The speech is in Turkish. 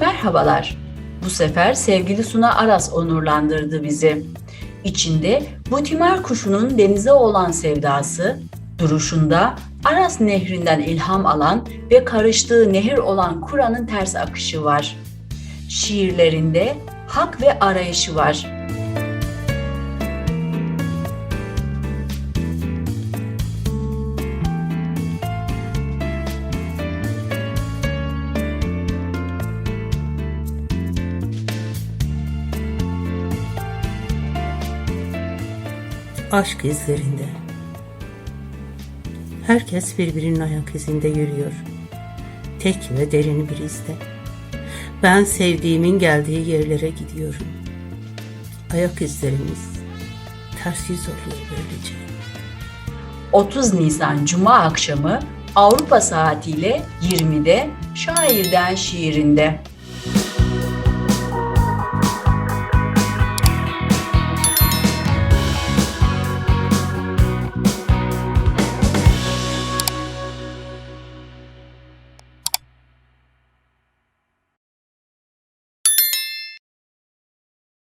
Merhabalar. Bu sefer sevgili Suna Aras onurlandırdı bizi. İçinde bu timar kuşunun denize olan sevdası, duruşunda Aras nehrinden ilham alan ve karıştığı nehir olan Kur'an'ın ters akışı var. Şiirlerinde hak ve arayışı var. Aşk izlerinde. Herkes birbirinin ayak izinde yürüyor. Tek ve derin bir izde. Ben sevdiğimin geldiği yerlere gidiyorum. Ayak izlerimiz ters yüz oluyor böylece. 30 Nisan Cuma akşamı Avrupa saatiyle 20'de Şairden Şiirinde.